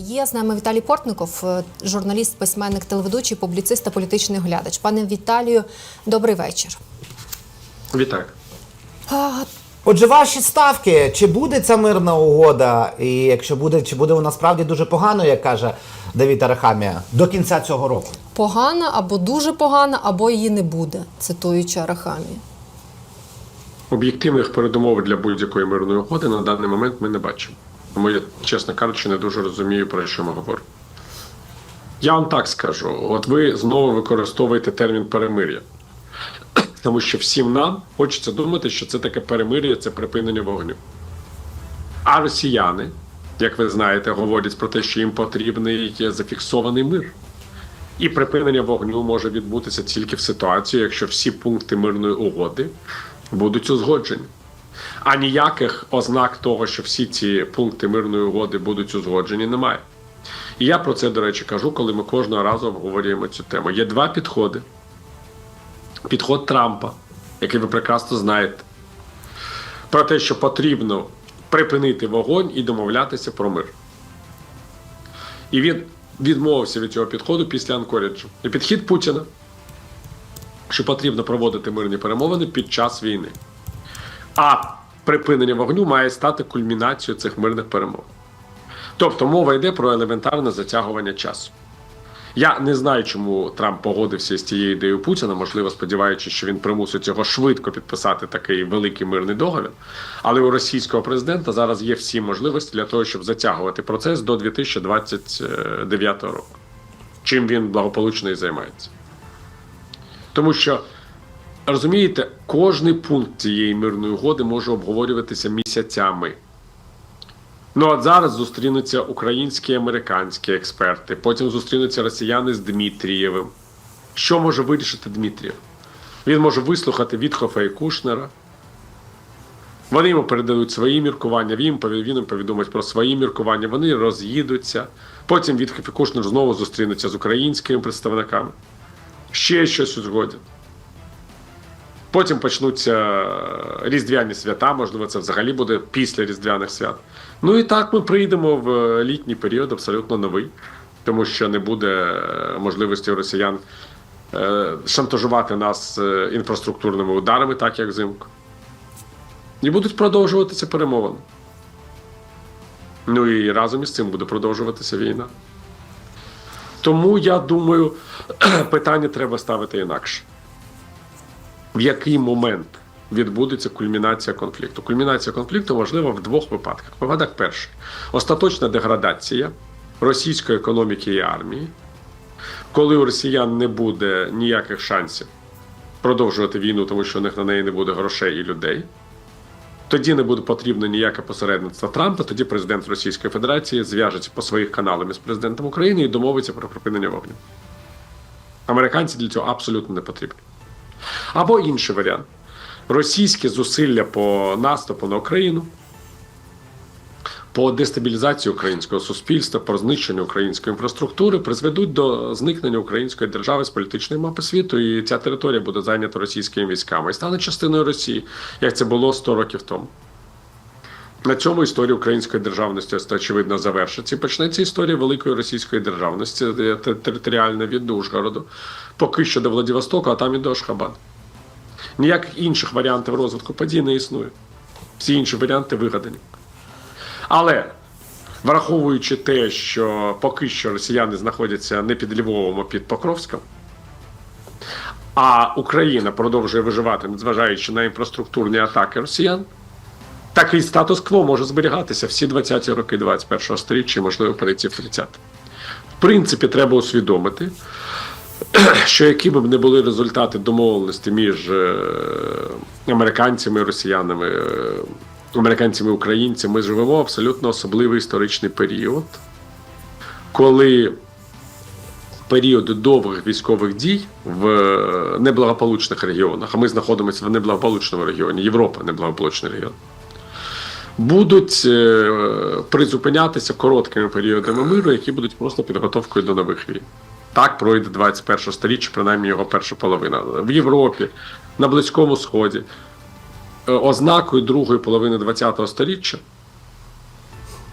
Є з нами Віталій Портников, е, журналіст, письменник, телеведучий, публіцист та політичний оглядач. Пане Віталію, добрий вечір. Вітаю. Отже, ваші ставки, чи буде ця мирна угода, і якщо буде, чи буде вона справді дуже погано, як каже Давід Арахамія, до кінця цього року? Погана або дуже погана, або її не буде, цитуючи Арахамію. Об'єктивних передумов для будь-якої мирної угоди на даний момент ми не бачимо. Тому я, чесно кажучи, не дуже розумію, про що ми говоримо. Я вам так скажу: от ви знову використовуєте термін перемир'я. Тому що всім нам хочеться думати, що це таке перемир'я, це припинення вогню. А росіяни, як ви знаєте, говорять про те, що їм потрібний зафіксований мир. І припинення вогню може відбутися тільки в ситуації, якщо всі пункти мирної угоди будуть узгоджені. А ніяких ознак того, що всі ці пункти мирної угоди будуть узгоджені, немає. І я про це, до речі, кажу, коли ми кожного разу обговорюємо цю тему. Є два підходи: підход Трампа, який ви прекрасно знаєте, про те, що потрібно припинити вогонь і домовлятися про мир. І він відмовився від цього підходу після Анкоріджу. І підхід Путіна, що потрібно проводити мирні перемовини під час війни. А припинення вогню має стати кульмінацією цих мирних перемов. Тобто мова йде про елементарне затягування часу. Я не знаю, чому Трамп погодився з цією ідеєю Путіна, можливо, сподіваючись, що він примусить його швидко підписати такий великий мирний договір. Але у російського президента зараз є всі можливості для того, щоб затягувати процес до 2029 року. Чим він благополучно і займається. Тому що, розумієте, кожний пункт цієї мирної угоди може обговорюватися місяцями. Ну от зараз зустрінуться українські і американські експерти, потім зустрінуться росіяни з Дмитрієвим. Що може вирішити Дмитрієв? Він може вислухати Вітхофа і Кушнера. Вони йому передадуть свої міркування, він, їм повідомить про свої міркування, вони роз'їдуться. Потім Вітхоф і Кушнер знову зустрінуться з українськими представниками. Ще щось узгодять. Потім почнуться різдвяні свята, можливо, це взагалі буде після різдвяних свят. Ну і так ми прийдемо в літній період абсолютно новий, тому що не буде е, можливості росіян е, шантажувати нас е, інфраструктурними ударами, так як взимку. І будуть продовжуватися перемовини. Ну і разом із цим буде продовжуватися війна. Тому я думаю, питання треба ставити інакше в який момент відбудеться кульмінація конфлікту. Кульмінація конфлікту можлива в двох випадках. Випадок перший остаточна деградація російської економіки і армії, коли у росіян не буде ніяких шансів продовжувати війну, тому що у них на неї не буде грошей і людей. Тоді не буде потрібно ніяке посередництво Трампа. Тоді президент Російської Федерації зв'яжеться по своїх каналам із президентом України і домовиться про припинення вогню. Американці для цього абсолютно не потрібні. Або інший варіант: російські зусилля по наступу на Україну, по дестабілізації українського суспільства, по знищенню української інфраструктури призведуть до зникнення української держави з політичної мапи світу, і ця територія буде зайнята російськими військами і стане частиною Росії, як це було 100 років тому. На цьому історія української державності очевидно завершиться. І почнеться історія великої російської державності е, територіальна від Ужгороду, поки що до Владивостока, а там і до Ашхабаду. Ніяких інших варіантів розвитку подій не існує. Всі інші варіанти вигадані. Але враховуючи те, що поки що росіяни знаходяться не під Львовом, а під Покровськом, а Україна продовжує виживати, незважаючи на інфраструктурні атаки росіян. Такий статус-кво може зберігатися всі 20-ті роки 21-го сторіччя, можливо, перейти в 30 В принципі, треба усвідомити, що які б не були результати домовленості між е, американцями і росіянами, е, американцями і українцями, ми живемо абсолютно особливий історичний період, коли період довгих військових дій в е, неблагополучних регіонах, а ми знаходимося в неблагополучному регіоні, Європа неблагополучний регіон будуть призупинятися короткими періодами миру, які будуть просто підготовкою до нових війн. Так пройде 21 сторіччя, принаймні його перша половина. В Європі, на Близькому Сході. Е, Ознакою другої половини 20-го сторіччя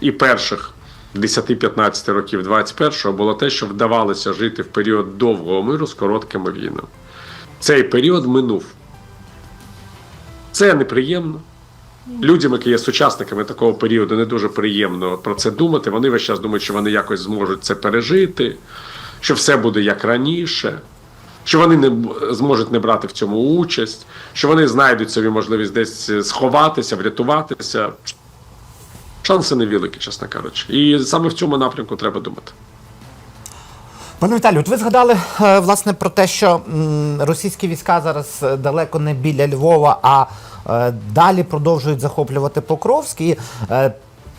і перших 10-15 років 21-го було те, що вдавалося жити в період довгого миру з короткими війнами. Цей період минув. Це неприємно. Людям, які є сучасниками такого періоду, не дуже приємно про це думати. Вони весь час думають, що вони якось зможуть це пережити, що все буде як раніше, що вони не зможуть не брати в цьому участь, що вони знайдуть собі можливість десь сховатися, врятуватися. Шанси невеликі, чесно кажучи. І саме в цьому напрямку треба думати. Пане Віталію, от ви згадали е, власне про те, що російські війська зараз е, далеко не біля Львова, а е, далі продовжують захоплювати Покровськ.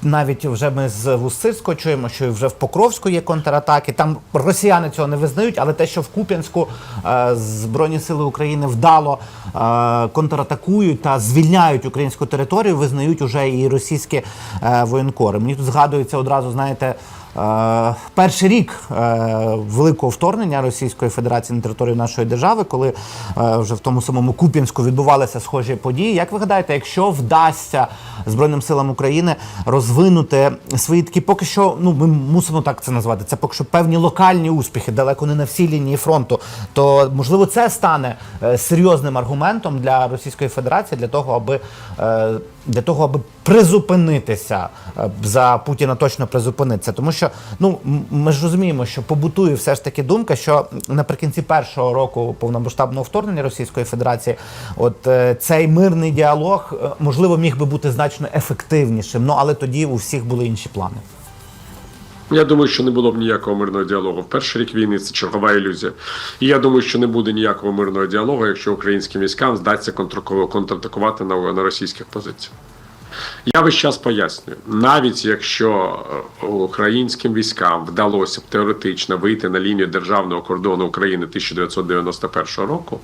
Навіть вже ми з Вусцирського чуємо, що вже в Покровську є контратаки. Там росіяни цього не визнають, але те, що в Куп'янську е, Збройні сили України вдало е, контратакують та звільняють українську територію, визнають уже і російські е, воєнкори. Мені тут згадується одразу, знаєте. Е, Перший рік е, великого вторгнення Російської Федерації на територію нашої держави, коли е, вже в тому самому Куп'янську відбувалися схожі події. Як ви гадаєте, якщо вдасться Збройним силам України розвинути свої такі, поки що, ну ми мусимо так це назвати, це поки що певні локальні успіхи, далеко не на всій лінії фронту, то можливо це стане серйозним аргументом для Російської Федерації для того, аби для того, аби призупинитися е, за Путіна точно призупинитися. Тому що ну ми ж розуміємо, що побутує все ж таки думка, що наприкінці першого року повномасштабного вторгнення Російської Федерації, от е, цей мирний діалог е, можливо міг би бути значно ефективнішим. Ну але тоді у всіх були інші плани. Я думаю, що не було б ніякого мирного діалогу. В перший рік війни це чергова ілюзія. І я думаю, що не буде ніякого мирного діалогу, якщо українським військам здасться контратакувати на, на російських позиціях. Я весь час пояснюю, навіть якщо е, українським військам вдалося б теоретично вийти на лінію державного кордону України 1991 року,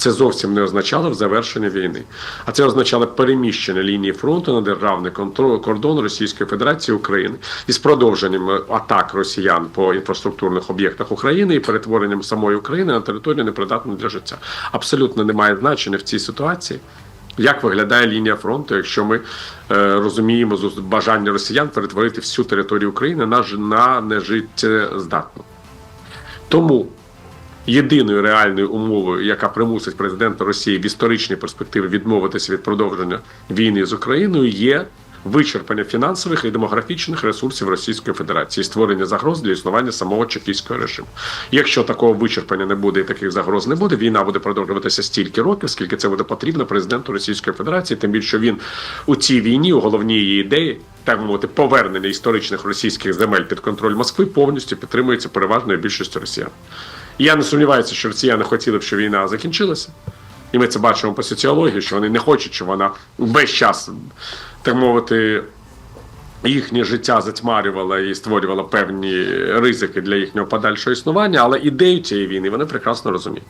це зовсім не означало завершення війни, а це означало переміщення лінії фронту на державний контроль кордон Російської Федерації України із продовженням атак росіян по інфраструктурних об'єктах України і перетворенням самої України на територію непридатну для життя. Абсолютно немає значення в цій ситуації. Як виглядає лінія фронту, якщо ми е, розуміємо бажання росіян перетворити всю територію України на, на нежиттєздатну? Тому єдиною реальною умовою, яка примусить президента Росії в історичній перспективі відмовитися від продовження війни з Україною, є вичерпання фінансових і демографічних ресурсів Російської Федерації, створення загроз для існування самого чекійського режиму. Якщо такого вичерпання не буде і таких загроз не буде, війна буде продовжуватися стільки років, скільки це буде потрібно президенту Російської Федерації, тим більше він у цій війні, у головній її ідеї. Так мовити, повернення історичних російських земель під контроль Москви повністю підтримується переважною більшістю росіян. Я не сумніваюся, що росіяни хотіли б, щоб війна закінчилася. І ми це бачимо по соціології, що вони не хочуть, щоб вона весь час, так мовити, їхнє життя затьмарювала і створювала певні ризики для їхнього подальшого існування, але ідею цієї війни вони прекрасно розуміють.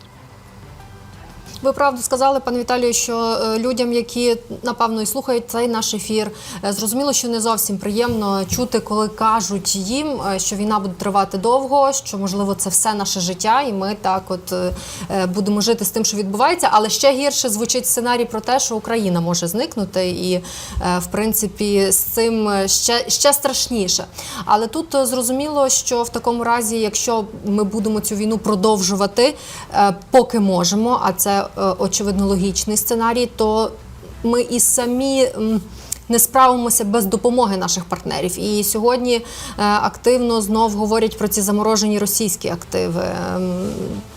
Ви правду сказали, пане Віталію, що е, людям, які напевно і слухають цей наш ефір, е, зрозуміло, що не зовсім приємно чути, коли кажуть їм, е, що війна буде тривати довго, що можливо це все наше життя, і ми так, от будемо жити з тим, що відбувається. Але ще гірше звучить сценарій про те, що Україна може зникнути, і в принципі з цим ще, ще страшніше. Але тут зрозуміло, що в такому разі, якщо ми будемо цю війну продовжувати, поки можемо, а це очевидно логічний сценарій, то ми і самі. Не справимося без допомоги наших партнерів. І сьогодні е, активно знов говорять про ці заморожені російські активи. Ем,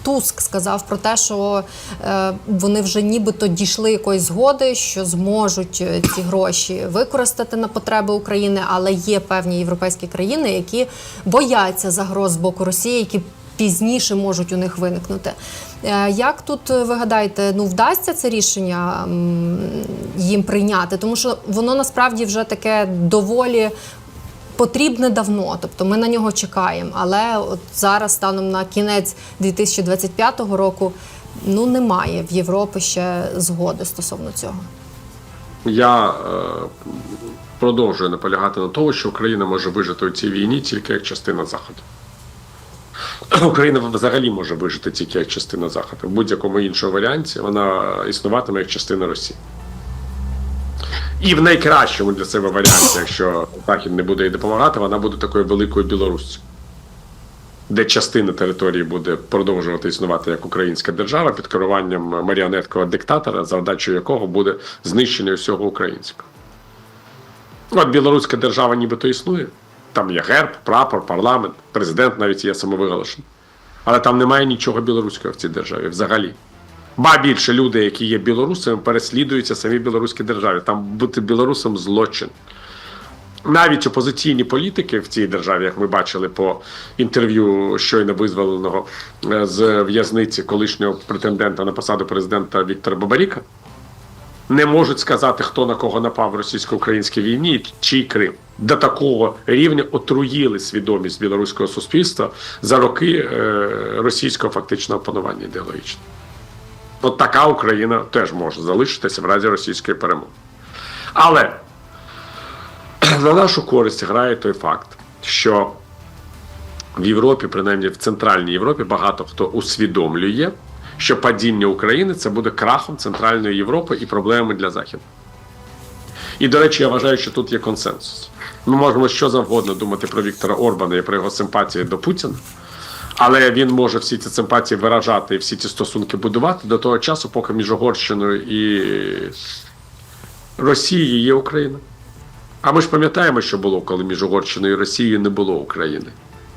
Туск сказав про те, що е, вони вже нібито дійшли якоїсь згоди, що зможуть е, ці гроші використати на потреби України, але є певні європейські країни, які бояться загроз з боку Росії, які пізніше можуть у них виникнути. Е, Як тут е, ви гадаєте, ну вдасться це рішення їм прийняти? Тому що воно насправді вже таке доволі. Потрібне давно, тобто ми на нього чекаємо. Але от зараз, станом на кінець 2025 року, ну немає в Європі ще згоди стосовно цього. Я е, продовжую наполягати на тому, що Україна може вижити у цій війні тільки як частина Заходу. Україна взагалі може вижити тільки як частина Заходу. В будь-якому іншому варіанті вона існуватиме як частина Росії. І в найкращому для себе варіанті, якщо Захід не буде їй допомагати, вона буде такою великою Білоруссю, де частина території буде продовжувати існувати як українська держава під керуванням маріонеткового диктатора, завдачею якого буде знищення всього українського. От білоруська держава нібито існує. Там є герб, прапор, парламент, президент навіть є самовиголошений. Але там немає нічого білоруського в цій державі взагалі. Ба більше люди, які є білорусами, переслідуються самі білоруській державі. Там бути білорусом злочин. Навіть опозиційні політики в цій державі, як ми бачили по інтерв'ю щойно визволеного е, з в'язниці колишнього претендента на посаду президента Віктора Бабаріка, не можуть сказати, хто на кого напав в російсько-українській війні, чий Крим. До такого рівня отруїли свідомість білоруського суспільства за роки е, російського фактичного панування ідеологічного. От така Україна теж може залишитися в разі російської перемоги. Але на нашу користь грає той факт, що в Європі, принаймні в Центральній Європі, багато хто усвідомлює, що падіння України це буде крахом Центральної Європи і проблемами для Заходу. І, до речі, я вважаю, що тут є консенсус. Ми можемо що завгодно думати про Віктора Орбана і про його симпатії до Путіна, але він може всі ці симпатії виражати і всі ці стосунки будувати до того часу, поки між Угорщиною і Росією є Україна. А ми ж пам'ятаємо, що було, коли між Угорщиною і Росією не було України.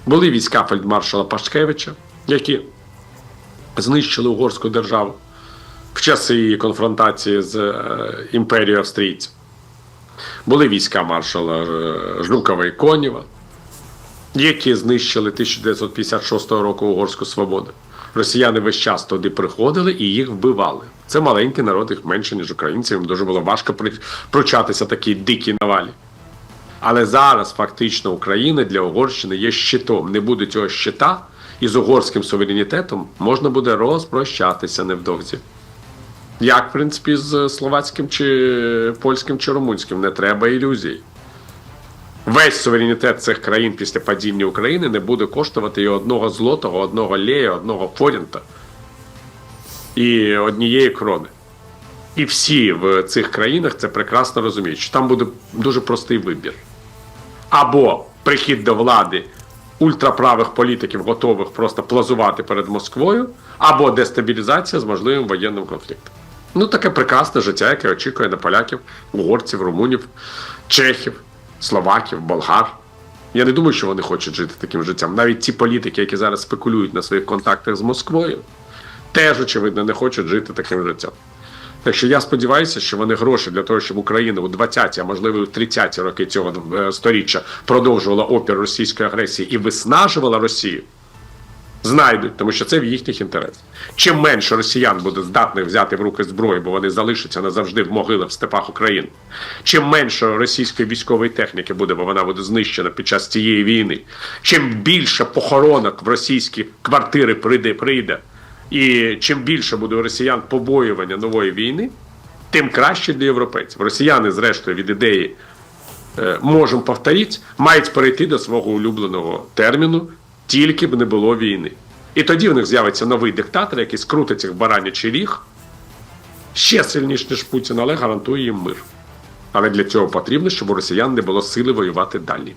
Були війська фельдмаршала Пашкевича, які знищили угорську державу в часи її конфронтації з е, імперією австрійців. Були війська маршала е, Жукова і Конєва, які знищили 1956 року угорську свободу. Росіяни весь час туди приходили і їх вбивали. Це маленький народ, їх менше, ніж українців. Їм дуже було важко пручатися такій дикій навалі. Але зараз фактично Україна для Угорщини є щитом. Не буде цього щита, і з угорським суверенітетом можна буде розпрощатися невдовзі. Як, в принципі, з словацьким чи польським чи румунським, не треба ілюзій. Весь суверенітет цих країн після падіння України не буде коштувати і одного злотого, одного лея, одного форінта і однієї крони. І всі в цих країнах це прекрасно розуміють, що там буде дуже простий вибір. Або прихід до влади ультраправих політиків, готових просто плазувати перед Москвою, або дестабілізація з можливим воєнним конфліктом. Ну, таке прекрасне життя, яке очікує на поляків, угорців, румунів, чехів, словаків, болгар. Я не думаю, що вони хочуть жити таким життям. Навіть ті політики, які зараз спекулюють на своїх контактах з Москвою, теж, очевидно, не хочуть жити таким життям. Так що я сподіваюся, що вони гроші для того, щоб Україна у 20-ті, а можливо, у 30-ті роки цього е, сторіччя продовжувала опір російської агресії і виснажувала Росію, знайдуть, тому що це в їхніх інтересах. Чим менше росіян буде здатних взяти в руки зброю, бо вони залишаться назавжди в могилах в степах України. Чим менше російської військової техніки буде, бо вона буде знищена під час цієї війни. Чим більше похоронок в російські квартири прийде, прийде, і чим більше буде у росіян побоювання нової війни, тим краще для європейців. Росіяни, зрештою, від ідеї е, можемо повторити, мають перейти до свого улюбленого терміну, тільки б не було війни. І тоді в них з'явиться новий диктатор, який скрутить їх в баранячий ріг, ще сильніш, ніж Путін, але гарантує їм мир. Але для цього потрібно, щоб у росіян не було сили воювати далі.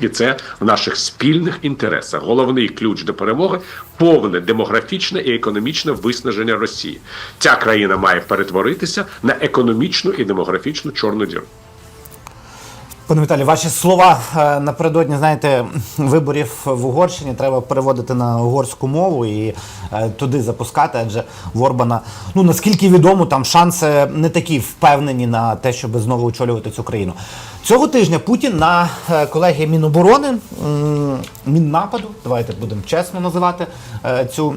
І це в наших спільних інтересах. Головний ключ до перемоги повне демографічне і економічне виснаження Росії. Ця країна має перетворитися на економічну і демографічну чорну діру. Пане Віталій, ваші слова е, напередодні, знаєте, виборів в Угорщині треба переводити на угорську мову і е, туди запускати, адже в Орбана, ну наскільки відомо, там шанси не такі впевнені на те, щоб знову очолювати цю країну. Цього тижня Путін на е, колегії Міноборони, Міннападу, давайте будемо чесно називати е, цю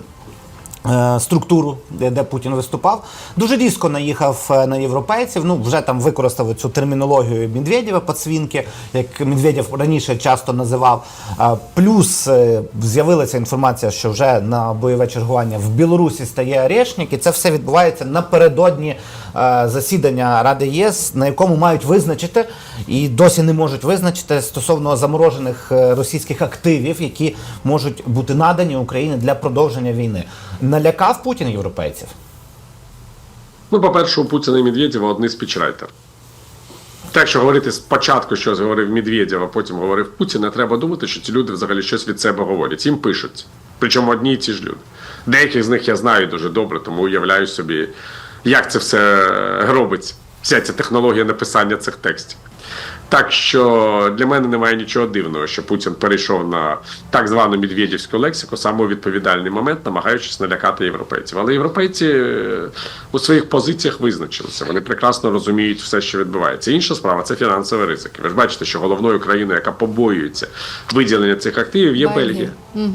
структуру, де, де Путін виступав, дуже різко наїхав е, на європейців. Ну вже там використав цю термінологію Медведєва подсвінки, як Медведєв раніше часто називав. Е, Плюс е, з'явилася інформація, що вже на бойове чергування в Білорусі стає Орешник, і це все відбувається напередодні е, засідання Ради ЄС, на якому мають визначити і досі не можуть визначити стосовно заморожених е, російських активів, які можуть бути надані Україні для продовження війни. Налякав Путін європейців. Ну, по-перше, у Путіна і Медведєва одні спічрайтер. Так, що говорити спочатку щось говорив Медведєв, а потім говорив Путін, не треба думати, що ці люди взагалі щось від себе говорять. Їм пишуть. Причому одні і ті ж люди. Деяких з них я знаю дуже добре, тому уявляю собі, як це все робиться. Вся ця технологія написання цих текстів. Так що для мене немає нічого дивного, що Путін перейшов на так звану медведівську лексику саме у відповідальний момент, намагаючись налякати європейців. Але європейці е, у своїх позиціях визначилися. Вони прекрасно розуміють все, що відбувається. Інша справа це фінансові ризики. Ви ж бачите, що головною країною, яка побоюється виділення цих активів, є Бельгія. Бельгія.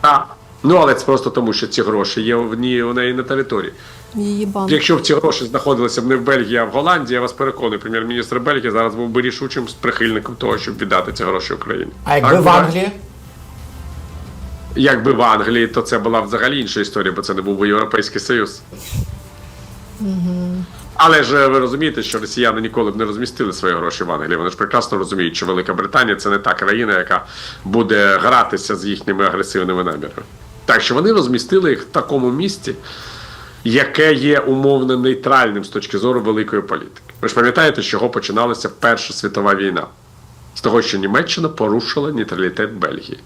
Так. Ну але це просто тому, що ці гроші є в ній у неї на території. Її банк. Якщо б ці гроші знаходилися б не в Бельгії, а в Голландії, я вас переконую, прем'єр-міністр Бельгії зараз був би рішучим прихильником того, щоб віддати ці гроші Україні. А якби Так, в. Англії? Якби в Англії, то це була взагалі інша історія, бо це не був би Європейський Союз. Але ж ви розумієте, що росіяни ніколи б не розмістили свої гроші в Англії. Вони ж прекрасно розуміють, що Велика Британія це не та країна, яка буде гратися з їхніми агресивними намірами. Так що вони розмістили їх в такому місці, яке є умовно нейтральним з точки зору великої політики. Ви ж пам'ятаєте, з чого починалася Перша світова війна? З того, що Німеччина порушила нейтралітет Бельгії.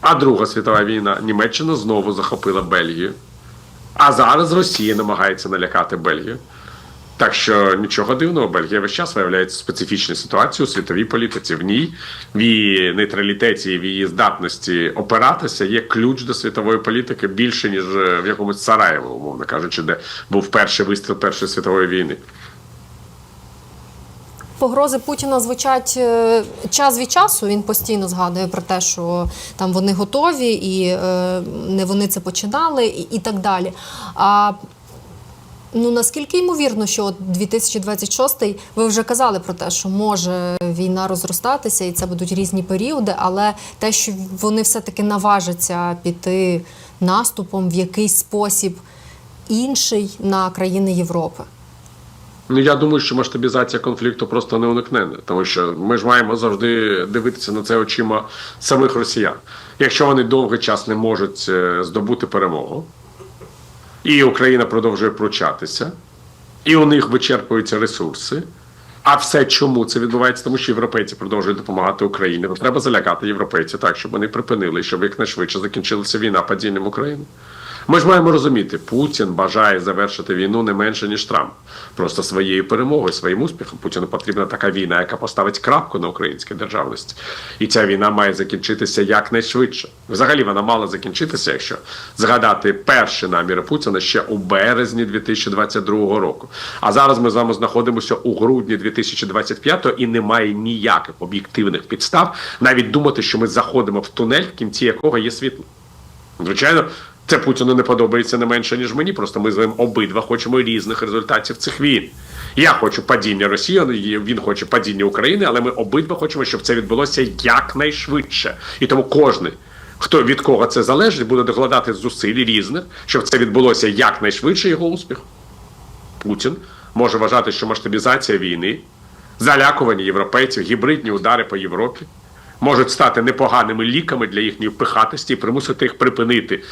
А Друга світова війна Німеччина знову захопила Бельгію. А зараз Росія намагається налякати Бельгію. Так що нічого дивного, Бельгія весь час виявляється специфічною ситуацією у світовій політиці. В ній, в її нейтралітеті, в її здатності опиратися є ключ до світової політики більше, ніж е, в якомусь Сараєво, умовно кажучи, де був перший вистріл Першої світової війни. Погрози Путіна звучать е, час від часу. Він постійно згадує про те, що там вони готові, і е, не вони це починали, і, і так далі. А ну наскільки ймовірно, що от 2026 ви вже казали про те, що може війна розростатися, і це будуть різні періоди, але те, що вони все-таки наважаться піти наступом в якийсь спосіб інший на країни Європи. Ну я думаю, що масштабізація конфлікту просто не уникнена, тому що ми ж маємо завжди дивитися на це очима самих росіян. Якщо вони довгий час не можуть е, здобути перемогу, і Україна продовжує пручатися, і у них вичерпуються ресурси. А все чому це відбувається? Тому що європейці продовжують допомагати Україні. Треба залякати європейців так, щоб вони припинили, щоб якнайшвидше закінчилася війна падінням України. Ми ж маємо розуміти, Путін бажає завершити війну не менше ніж Трамп. Просто своєю перемогою, своїм успіхом Путіну потрібна така війна, яка поставить крапку на українській державності. І ця війна має закінчитися якнайшвидше. Взагалі вона мала закінчитися, якщо згадати перші наміри Путіна ще у березні 2022 року. А зараз ми з вами знаходимося у грудні 2025 і немає ніяких об'єктивних підстав навіть думати, що ми заходимо в тунель, в кінці якого є світло. Звичайно, це Путіну не подобається не менше, ніж мені. Просто ми з ним обидва хочемо різних результатів цих війн. Я хочу падіння Росії, він хоче падіння України, але ми обидва хочемо, щоб це відбулося якнайшвидше. І тому кожен, хто від кого це залежить, буде докладати зусиль різних, щоб це відбулося якнайшвидше його успіх. Путін може вважати, що масштабізація війни, залякування європейців, гібридні удари по Європі можуть стати непоганими ліками для їхньої пихатості і примусити їх припинити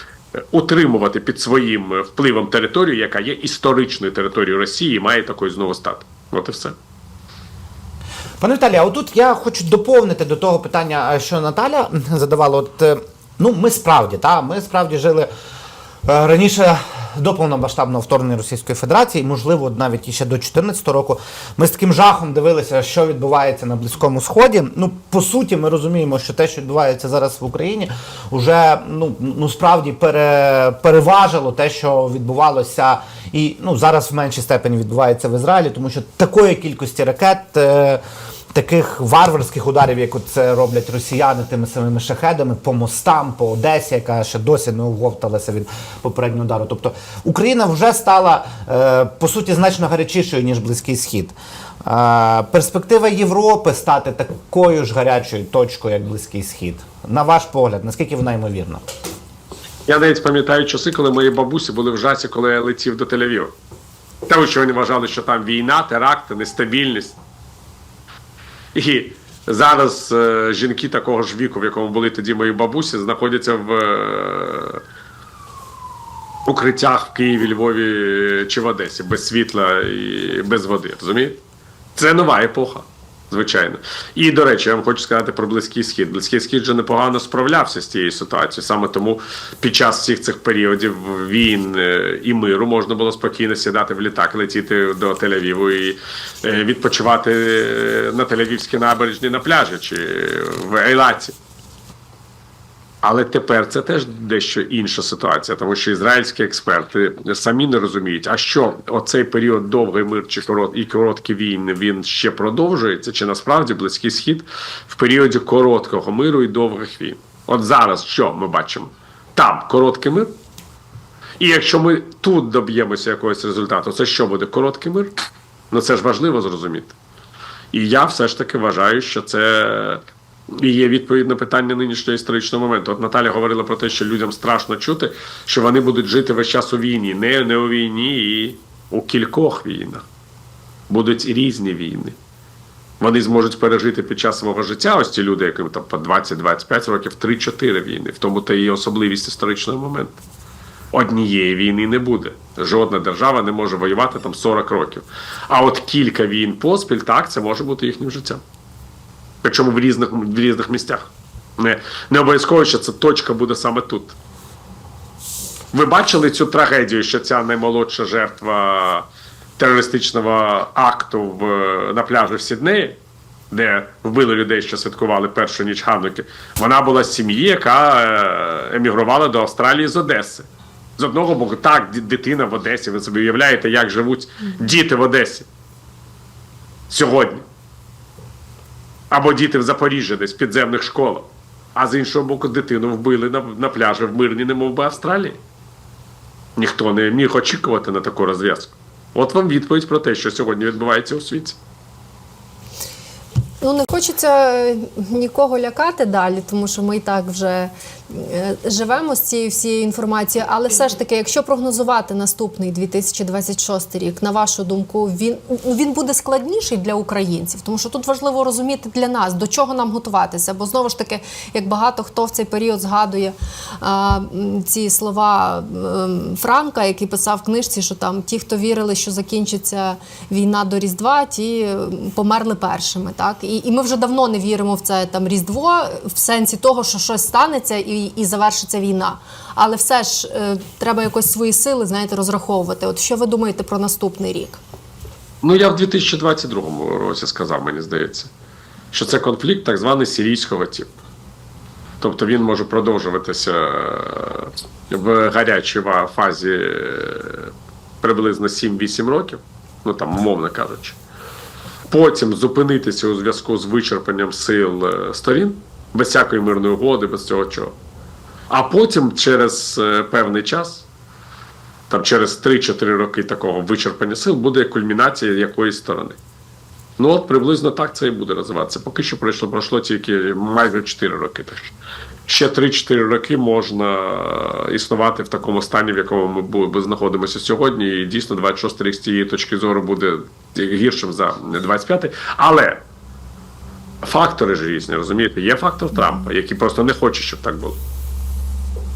утримувати під своїм е, впливом територію, яка є історичною територією Росії, і має такою знову стати. От і все. Пане Віталію, а отут я хочу доповнити до того питання, е, що Наталя задавала. От, е, ну, ми справді, та, ми справді жили раніше до повномасштабного вторгнення Російської Федерації, можливо, навіть іще до 2014 року. Ми з таким жахом дивилися, що відбувається на Близькому Сході. Ну, по суті, ми розуміємо, що те, що відбувається зараз в Україні, вже ну, ну справді пере, переважило те, що відбувалося, і ну, зараз в меншій степені відбувається в Ізраїлі, тому що такої кількості ракет. Е, Таких варварських ударів, як це роблять росіяни тими самими шахедами по мостам, по Одесі, яка ще досі не оговталася від попереднього удару. Тобто Україна вже стала е, по суті значно гарячішою ніж Близький Схід. Е, перспектива Європи стати такою ж гарячою точкою, як Близький Схід. На ваш погляд, наскільки вона ймовірна? Я навіть пам'ятаю часи, коли мої бабусі були в жасі, коли я летів до Тель-Авіва. Тому що вони вважали, що там війна, теракти, нестабільність. І зараз е, жінки такого ж віку, в якому були тоді мої бабусі, знаходяться в е, укриттях в Києві, Львові чи в Одесі без світла і без води. Розумієте? Це нова епоха. Звичайно. І до речі, я вам хочу сказати про Близький Схід. Близький Схід вже непогано справлявся з цією ситуацією. Саме тому під час всіх цих періодів війн е, і миру можна було спокійно сідати в літак, летіти до Тель-Авіву і е, відпочивати е, на Тель-Авівській набережні на пляжі чи в Ейлаті. Але тепер це теж дещо інша ситуація, тому що ізраїльські експерти самі не розуміють, а що оцей період довгий мир чи корот і короткі війни він ще продовжується, чи насправді близький схід в періоді короткого миру і довгих війн. От зараз що ми бачимо? Там короткий мир. І якщо ми тут доб'ємося якогось результату, це що буде короткий мир? Ну це ж важливо зрозуміти. І я все ж таки вважаю, що це і є відповідь на питання нинішнього історичного моменту. От Наталя говорила про те, що людям страшно чути, що вони будуть жити весь час у війні. Не, не у війні і у кількох війнах. Будуть різні війни. Вони зможуть пережити під час свого життя, ось ці люди, яким там по 20-25 років, 3-4 війни. В тому та і особливість історичного моменту. Однієї війни не буде. Жодна держава не може воювати там 40 років. А от кілька війн поспіль, так, це може бути їхнім життям. Причому в різних, в різних місцях. Не, не обов'язково, що ця точка буде саме тут. Ви бачили цю трагедію, що ця наймолодша жертва терористичного акту в, на пляжі в Сіднеї, де вбили людей, що святкували першу ніч Хануки, вона була з сім'ї, яка е, емігрувала до Австралії з Одеси. З одного боку, так, дитина в Одесі. Ви собі уявляєте, як живуть діти в Одесі сьогодні. Або діти в Запоріжжі, десь в підземних школах. А з іншого боку, дитину вбили на, на пляжі в мирній, немов би Австралії. Ніхто не міг очікувати на таку розв'язку. От вам відповідь про те, що сьогодні відбувається у світі. Ну не хочеться е, нікого лякати далі, тому що ми і так вже живемо з цією всією інформацією. Але все ж таки, якщо прогнозувати наступний 2026 рік, на вашу думку, він, він буде складніший для українців, тому що тут важливо розуміти для нас, до чого нам готуватися. Бо знову ж таки, як багато хто в цей період згадує а, ці слова м, Франка, який писав в книжці, що там ті, хто вірили, що закінчиться війна до Різдва, ті померли першими. Так і, і ми вже давно не віримо в це там Різдво, в сенсі того, що щось станеться і, і завершиться війна. Але все ж е, треба якось свої сили, знаєте, розраховувати. От що ви думаєте про наступний рік? Ну, я в 2022 році сказав, мені здається, що це конфлікт так званий сирійського типу. Тобто він може продовжуватися е, в гарячій фазі е, приблизно 7-8 років, ну там, умовно кажучи. Потім зупинитися у зв'язку з вичерпанням сил сторін, без всякої мирної угоди, без цього чого. А потім через е, певний час там через 3-4 роки такого вичерпання сил буде кульмінація якоїсь сторони. Ну от приблизно так це і буде розвиватися. Поки що пройшло, пройшло тільки майже 4 роки. Так ще 3-4 роки можна існувати в такому стані, в якому ми знаходимося сьогодні. І дійсно 26 рік з цієї точки зору буде гіршим за 25. Але фактори ж різні, розумієте? Є фактор Трампа, який просто не хоче, щоб так було.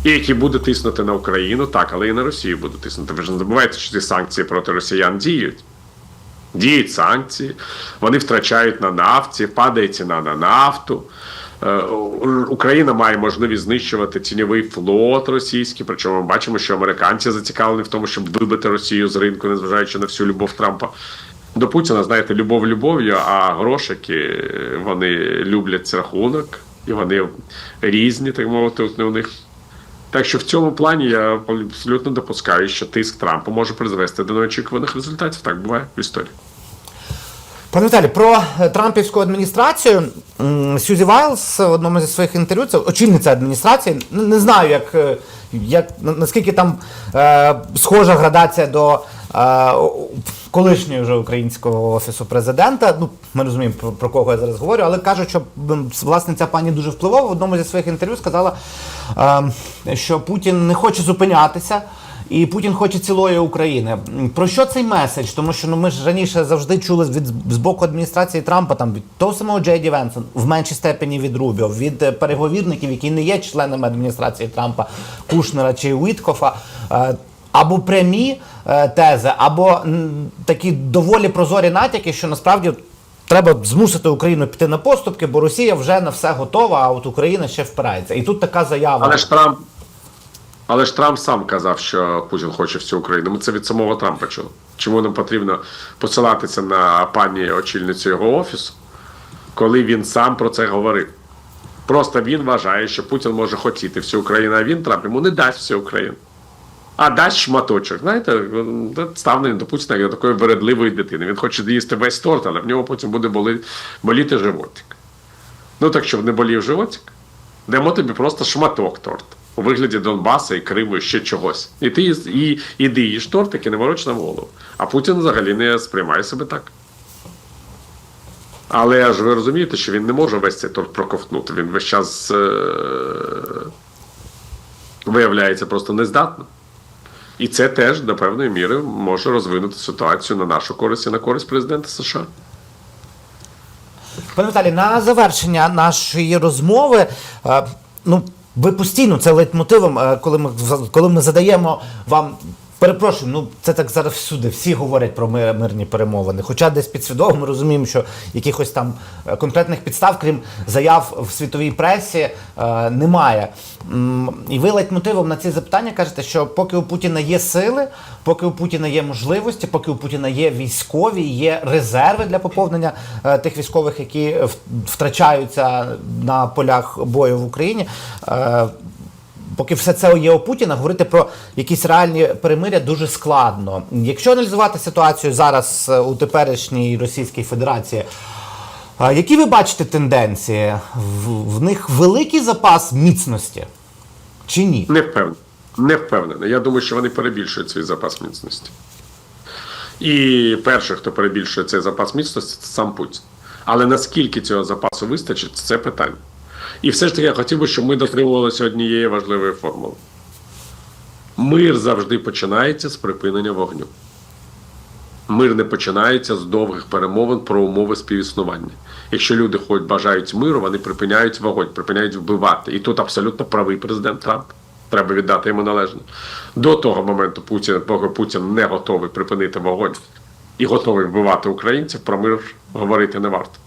І який буде тиснути на Україну, так, але і на Росію буде тиснути. Ви ж не забувайте, що ці санкції проти росіян діють. Діють санкції, вони втрачають на нафті, падає ціна на нафту. Е, Україна має можливість знищувати тіньовий флот російський. Причому ми бачимо, що американці зацікавлені в тому, щоб вибити Росію з ринку, незважаючи на всю любов Трампа. До Путіна, знаєте, любов любов'ю, а грошики е, вони люблять рахунок, і вони різні, так мовити, у них. Так що в цьому плані я абсолютно допускаю, що тиск Трампа може призвести до неочікуваних результатів. Так буває в історії. Пане Віталі, про Трампівську адміністрацію Сюзі Вайлз в одному зі своїх інтерв'ю, це очільниця адміністрації. Не, знаю, як, як наскільки там е, схожа градація до е, колишнього вже українського офісу президента. Ну, ми розуміємо про, про кого я зараз говорю, але кажуть, що власне ця пані дуже впливова. В одному зі своїх інтерв'ю сказала, е, що Путін не хоче зупинятися. І Путін хоче цілої України. Про що цей меседж? Тому що ну ми ж раніше завжди чули від з боку адміністрації Трампа, там від того самого Джейді Венсон, в меншій степені від Рубіо, від е, переговірників, які не є членами адміністрації Трампа, Кушнера чи Уіткофа. Або прямі е, тези, або такі доволі прозорі натяки, що насправді треба змусити Україну піти на поступки, бо Росія вже на все готова, а от Україна ще впирається. І тут така заява. Але ж Трамп. Але ж Трамп сам казав, що Путін хоче всю Україну. Ми це від самого Трампа чули. Чому нам потрібно посилатися на пані очільницю його офісу, коли він сам про це говорив? Просто він вважає, що Путін може хотіти всю Україну, а він Трамп йому не дасть всю Україну. А дасть шматочок. Знаєте, ставлення до Путіна як до такої вередливої дитини. Він хоче з'їсти весь торт, але в нього потім буде боли, боліти животик. Ну так щоб не болів животик, дамо тобі просто шматок торту у вигляді Донбаса і Криму і ще чогось. І ти і, іди їж тортик і не мороч нам голову. А Путін взагалі не сприймає себе так. Але ж ви розумієте, що він не може весь цей торт проковтнути. Він весь час е- виявляється просто нездатним. І це теж до певної міри може розвинути ситуацію на нашу користь і на користь президента США. Пане Віталій, на завершення нашої розмови. е, Ну, ви постійно це лейтмотивом, е, коли ми коли ми задаємо вам. Перепрошую, ну це так зараз всюди. Всі говорять про мир, мирні перемовини. Хоча десь підсвідомо ми розуміємо, що якихось там е, конкретних підстав, крім заяв в світовій пресі, е, немає. І ви лейтмотивом на ці запитання кажете, що поки у Путіна є сили, поки у Путіна є можливості, поки у Путіна є військові, є резерви для поповнення е, тих військових, які втрачаються на полях бою в Україні. Поки все це є у Путіна, говорити про якісь реальні перемиря дуже складно. Якщо аналізувати ситуацію зараз е, у теперішній Російській Федерації, які ви бачите тенденції? В, в них великий запас міцності чи ні? Не впевнений. Не впевнений. Я думаю, що вони перебільшують свій запас міцності. І перший, хто перебільшує цей запас міцності, це сам Путін. Але наскільки цього запасу вистачить, це питання. І все ж таки я хотів би, щоб ми дотримувалися однієї важливої формули. Мир завжди починається з припинення вогню. Мир не починається з довгих перемовин про умови співіснування. Якщо люди хоч бажають миру, вони припиняють вогонь, припиняють вбивати. І тут абсолютно правий президент Трамп. Треба віддати йому належне. До того моменту Путін, поки Путін не готовий припинити вогонь і готовий вбивати українців, про мир говорити не варто.